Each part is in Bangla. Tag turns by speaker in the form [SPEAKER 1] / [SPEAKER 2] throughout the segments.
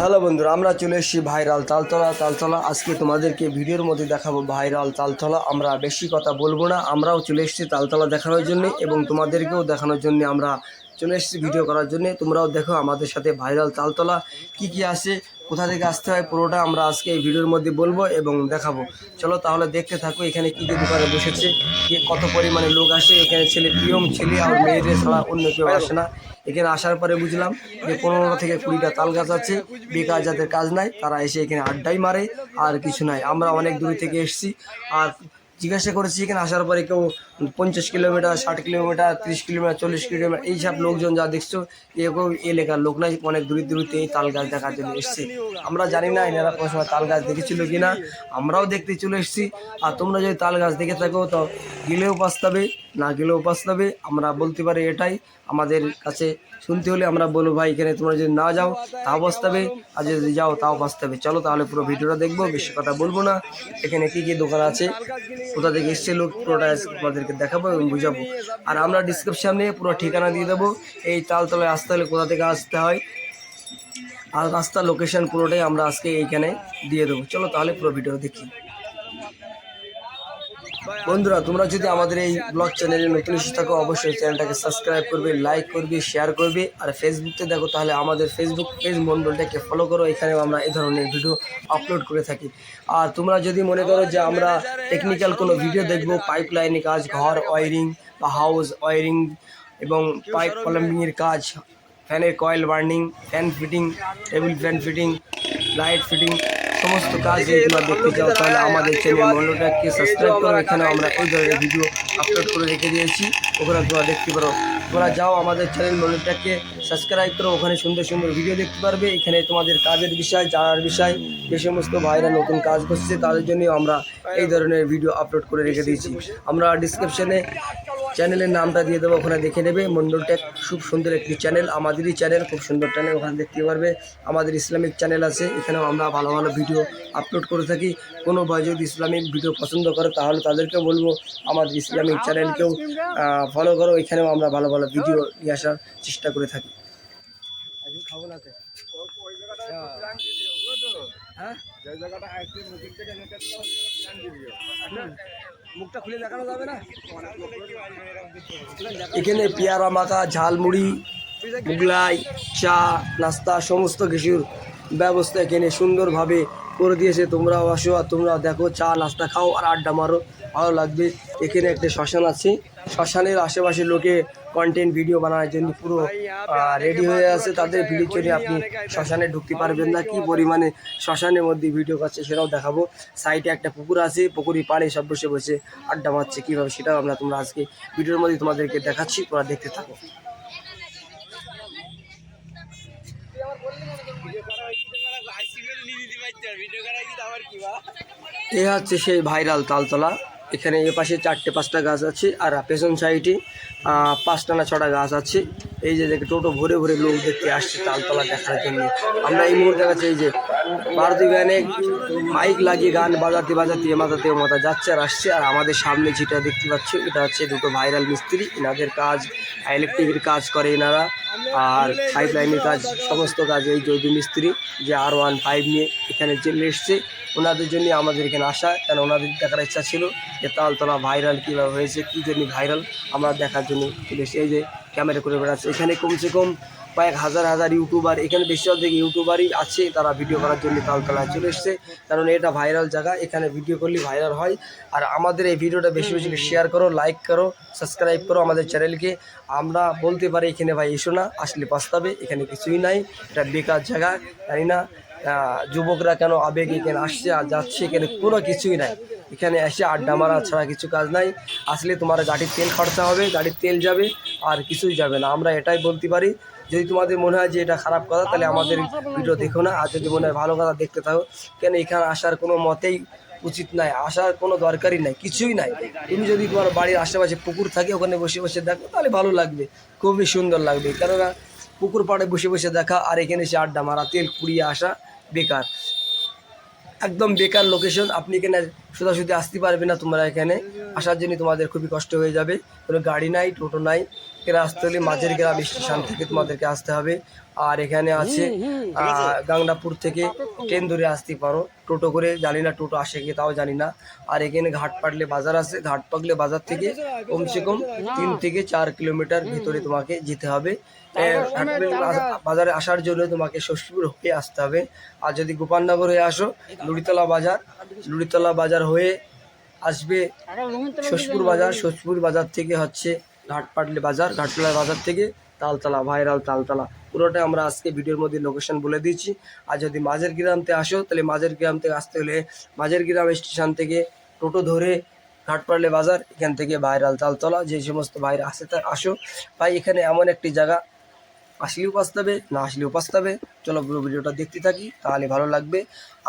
[SPEAKER 1] হ্যালো বন্ধুরা, আমরা চলে এসেছি ভাইরাল তালতলা। তালতলা, আজকে তোমাদেরকে ভিডিওর মধ্যে দেখাবো ভাইরাল তালতলা। আমরা বেশি কথা বলব না, আমরাও চলে এসেছি তালতলা দেখানোর জন্য এবং তোমাদেরকেও দেখানোর জন্য আমরা চলে এসেছি ভিডিও করার জন্য। তোমরাও দেখো আমাদের সাথে ভাইরাল তালতলা, কি কি আসে কোথা থেকে আসতে হয়, পুরোটা আমরা আজকে এই ভিডিওর মধ্যে বলব এবং দেখাবো। চলো তাহলে দেখতে থাকো, এখানে কি কি দোকানে বসেছে কত পরিমাণে লোক আসে, এখানে ছেলে প্রিয়ম, ছেলে আর মেয়েদের ছাড়া অন্য কেউ আসে না। এখানে আসার পরে বুঝলাম যে পনেরো থেকে কুড়িটা তাল গাছ আছে, বেকার যাদের কাজ নাই, তারা এসে এখানে আড্ডাই মারে, আর কিছু নাই। আমরা অনেক দূর থেকে এসেছি, আর জিজ্ঞাসা করেছি এখানে আসার পরে কেউ পঞ্চাশ কিলোমিটার, ষাট কিলোমিটার, তিরিশ কিলোমিটার, চল্লিশ কিলোমিটার, এইসব লোকজন যা দেখছ এরকম এলাকার লোক নাই, অনেক দূরে দূরতে এই তাল গাছ দেখার জন্য এসছে। আমরা জানি না এনারা কোনো সময় তাল গাছ দেখেছিল কি না আমরাও দেখতে চলে এসেছি। আর তোমরা যদি তাল গাছ দেখে থাকো, তো গেলেও পাস্তাবে, না গেলেও পাস্তাবে, আমরা বলতে পারি এটাই। আমাদের কাছে শুনতে হলে আমরা বলব ভাই, এখানে তোমরা যদি না যাও, তাও বাঁচতাবে আর যদি যাও, তাও বাঁচতাবে চলো তাহলে পুরো ভিডিওটা দেখব, বেশি কথা বলব না। এখানে কি কি দোকান আছে? কোথা থেকে এসছে লোক? পুরোটা তোমাদেরকে দেখাবো এবং বুঝাবো। আর আমরা ডিসক্রিপশানে পুরো ঠিকানা দিয়ে দেবো। এই তালতলায় আসতে হলে কোথা থেকে আসতে হয়, আর রাস্তার লোকেশান পুরোটাই আমরা আজকে এইখানে দিয়ে দেবো। চলো তাহলে পুরো ভিডিও দেখি। বন্ধুরা, তোমরা যদি আমাদের এই ব্লগ চ্যানেলে নতুন এসে থাকো, অবশ্যই চ্যানেলটাকে সাবস্ক্রাইব করবে লাইক করবে শেয়ার করবে, আর ফেসবুকতে দেখো তাহলে আমাদের ফেসবুক পেজ মণ্ডলটাকে ফলো করো, এখানেও আমরা এই ধরনের ভিডিও আপলোড করে থাকি। আর তোমরা যদি মনে করো যে আমরা টেকনিক্যাল কোনো ভিডিও দেখব পাইপ লাইনে কাজ, ঘর ওয়ারিং বা হাউস ওয়ারিং এবং পাইপ প্লাম্বিংয়ের কাজ ফ্যানের coil burning fan fitting table fan fitting light fitting সমস্ত কাজ যদি তোমরা দেখতে চাও, তাহলে আমাদের চ্যানেল মন্ডলটাকে সাবস্ক্রাইব করো এখানে আমরা এই ধরনের ভিডিও আপলোড করে রেখে দিয়েছি। ওখানে তোমরা দেখতে পারো। তোমরা যাও আমাদের চ্যানেল মন্ডলটাকে সাবস্ক্রাইব করো। ওখানে সুন্দর সুন্দর ভিডিও দেখতে পারবে। এখানে তোমাদের কাজের বিষয়, জানার বিষয়, যে সমস্ত ভাইরা নতুন কাজ করছে, তাদের জন্য আমরা এই ধরনের ভিডিও আপলোড করে রেখে দিয়েছি। আমরা ডিসক্রিপশনে চ্যানেলের নামটা দিয়ে দেবো, ওখানে দেখে নেবে। মন্ডল খুব সুন্দর একটি চ্যানেল আমাদেরই চ্যানেল খুব সুন্দর চ্যানেল ওখানে দেখতে পারবে। আমাদের ইসলামিক চ্যানেল আছে, এখানেও আমরা ভালো ভালো ভিডিও আপলোড করে থাকি। কোনো ভাই যদি ইসলামিক ভিডিও পছন্দ করে, তাহলে তাদেরকে বলব, আমাদের ইসলামিক চ্যানেলকেও ফলো করো এখানেও আমরা ভালো ভালো ভিডিও নিয়ে আসার চেষ্টা করে থাকি। খাব না হ্যাঁ? মুখটা খুলে দেখানো যাবে না? এখানে পেয়ারা মাখা ঝালমুড়ি মুগলাই চা নাস্তা সমস্ত কিছুর ব্যবস্থা এখানে সুন্দরভাবে করে দিয়েছে, তোমরাও আসো আর তোমরা দেখো, চা, নাস্তা খাও আর আড্ডা মারো, ভালো লাগবে। এখানে একটা শ্মশান আছে। শ্মশানের আশেপাশে লোকে কন্টেন্ট ভিডিও বানানোর জন্য পুরো রেডি হয়ে আছে। তাদের ভিডিওর জন্য আপনি শ্মশানে ঢুকতে পারবেন না। কি পরিমাণে শ্মশানের মধ্যে ভিডিও করছে সেটাও দেখাবো। সাইডে একটা পুকুর আছে পুকুরি পাড়ে সব বসে বসে আড্ডা মারছে। কীভাবে সেটাও আমরা তোমরা আজকে ভিডিওর মধ্যে তোমাদেরকে দেখাচ্ছি, তোমরা দেখতে থাকো। এ হচ্ছে সেই ভাইরাল তালতলা। এখানে এ পাশে চারটে পাঁচটা গাছ আছে, আর পেছন সাইডে পাঁচটা না ছটা গাছ আছে। এই যে দেখে টোটো ভরে ভরে লোক দেখতে আসছে তালতলা দেখার জন্য। আমরা এই মুহূর্তে কাছে এই যে ভারতীয় ভ্যানে মাইক লাগিয়ে গান বাজাতে বাজাতে মাথাতে মাথা যাচ্ছে আর আসছে। আর আমাদের সামনে যেটা দেখতে পাচ্ছ, এটা হচ্ছে দুটো ভাইরাল মিস্ত্রি। এনাদের কাজ ইলেকট্রিকের কাজ করে এনারা। আর পাইপ লাইনের কাজ, সমস্ত কাজ এই জৈব মিস্ত্রি, যে আর ওয়ান ফাইভ নিয়ে এখানে চলে এসছে। ওনাদের জন্য আমাদের এখানে আসা। কেন ওনাদের দেখার ইচ্ছা ছিল যে তালতলা ভাইরাল কীভাবে হয়েছে, কী জন্য ভাইরাল, আমরা দেখার জন্য চলে এসেছি। এই যে ক্যামেরা করে বেড়াচ্ছে। এখানে কমসে কম কয়েক হাজার হাজার ইউটিউবার, এখানে বেশি অর্ধেক ইউটিউবারই আছে, তারা ভিডিও করার জন্য তালতলায় চলে এসছে। কারণ এটা ভাইরাল জায়গা, এখানে ভিডিও করলে ভাইরাল হয়। আর আমাদের এই ভিডিওটা বেশি বেশি শেয়ার করো লাইক করো সাবস্ক্রাইব করো আমাদের চ্যানেলকে আমরা বলতে পারি এখানে ভাই এসো না, আসলে পাস্তাবে, এখানে কিছুই নাই। এটা বেকার জায়গা, জানি না যুবকরা কেন আবেগে এখানে আসছে আর যাচ্ছে, এখানে কোনো কিছুই নাই। এখানে এসে আড্ডা মারা ছাড়া কিছু কাজ নাই। আসলে তোমার গাড়ির তেল খরচা হবে, গাড়ির তেল যাবে। আর কিছুই যাবে না। আমরা এটাই বলতে পারি যদি তোমাদের মনে হয় যে এটা খারাপ কথা তাহলে আমাদের ভিডিও দেখো না। আর যদি মনে হয় ভালো কথা দেখতে থাকো কেন এখানে আসার কোনো মতেই উচিত নাই। আসার কোনো দরকারই নাই কিছুই নাই। তুমি যদি তোমার বাড়ির আশেপাশে পুকুর থাকে ওখানে বসে বসে দেখো তাহলে ভালো লাগবে খুবই সুন্দর লাগবে। কেননা পুকুর পাড়ে বসে বসে দেখা আর এখানে এসে আড্ডা মারা তেল পুড়িয়ে আসা বেকার। একদম বেকার লোকেশন আপনি এখানে সোজাসুজি আসতে পারবে না তোমরা এখানে। আসার জন্য তোমাদের খুবই কষ্ট হয়ে যাবে। কোনো গাড়ি নাই টোটো নাই। হলে মাঝের গ্রাম স্টেশন থেকে তোমাদেরকে আসতে হবে। আর এখানে আছে গাংনাপুর থেকে ট্রেন ধরে আসতে পারো। টোটো করে, জানি না টোটো আসে কি তাও জানি না। আর এখানে ঘাট পাটলে বাজার আছে। ঘাট পাকলে বাজার থেকে কমসে কম তিন থেকে চার কিলোমিটার ভিতরে তোমাকে যেতে হবে। বাজারে আসার জন্য তোমাকে ষষ্ঠীপুর হয়ে আসতে হবে। আর যদি গোপালনগর হয়ে আসো, লুড়িতলা বাজার লুড়িতলা বাজার হয়ে আসবে ষষ্ঠপুর বাজার। ষষ্ঠপুর বাজার থেকে হচ্ছে ঘাটপাটলি বাজার, ঘাটপাটলা বাজার থেকে তালতলা, ভাইরাল তালতলা। পুরোটাই আমরা আজকে ভিডিওর মধ্যে লোকেশন বলে দিয়েছি। আর যদি মাঝের গ্রামতে আসো, তাহলে মাঝের গ্রাম থেকে আসতে হলে মাঝের গ্রাম স্টেশন থেকে টোটো ধরে ঘাটপাটলে বাজার, এখান থেকে ভাইরাল তালতলা, যে সমস্ত ভাইরা আসে তা আসো। ভাই, এখানে এমন একটি জায়গা, আসলেও পাস্তাবে, না আসলেও পাস্তাবে। চলো পুরো ভিডিওটা দেখতে থাকি, তাহলে ভালো লাগবে।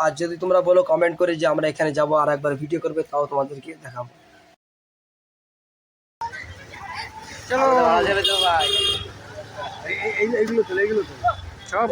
[SPEAKER 1] আর যদি তোমরা বলো কমেন্ট করে যে আমরা এখানে যাব আর একবার ভিডিও করবে, তাও তোমাদেরকে দেখাবো। এইগুলো চলে এইগুলো চলে। সব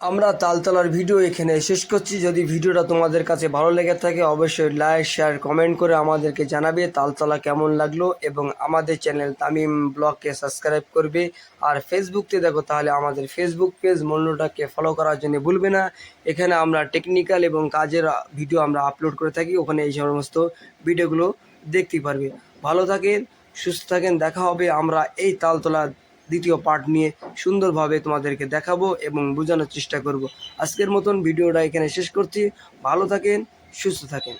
[SPEAKER 1] আমরা তালতলার ভিডিও এখানে শেষ করছি। যদি ভিডিওটা তোমাদের কাছে ভালো লেগে থাকে, অবশ্যই লাইক শেয়ার কমেন্ট করে আমাদেরকে জানাবে তালতলা কেমন লাগল এবং আমাদের চ্যানেল তামিম ব্লগকে সাবস্ক্রাইব করবে। আর ফেসবুকতে দেখো তাহলে আমাদের ফেসবুক পেজ মূল্যটাকে ফলো করার জন্য ভুলবে না। এখানে আমরা টেকনিক্যাল এবং কাজের ভিডিও আমরা আপলোড করে থাকি। ওখানে এই সমস্ত ভিডিওগুলো দেখতে পারবে। ভালো থাকেন, সুস্থ থাকেন, দেখা হবে আমরা এই তালতলা দ্বিতীয় পার্ট নিয়ে সুন্দরভাবে তোমাদেরকে দেখাবো এবং বোঝানোর চেষ্টা করব। আজকের মতন ভিডিওটা এখানে শেষ করছি। ভালো থাকেন, সুস্থ থাকেন।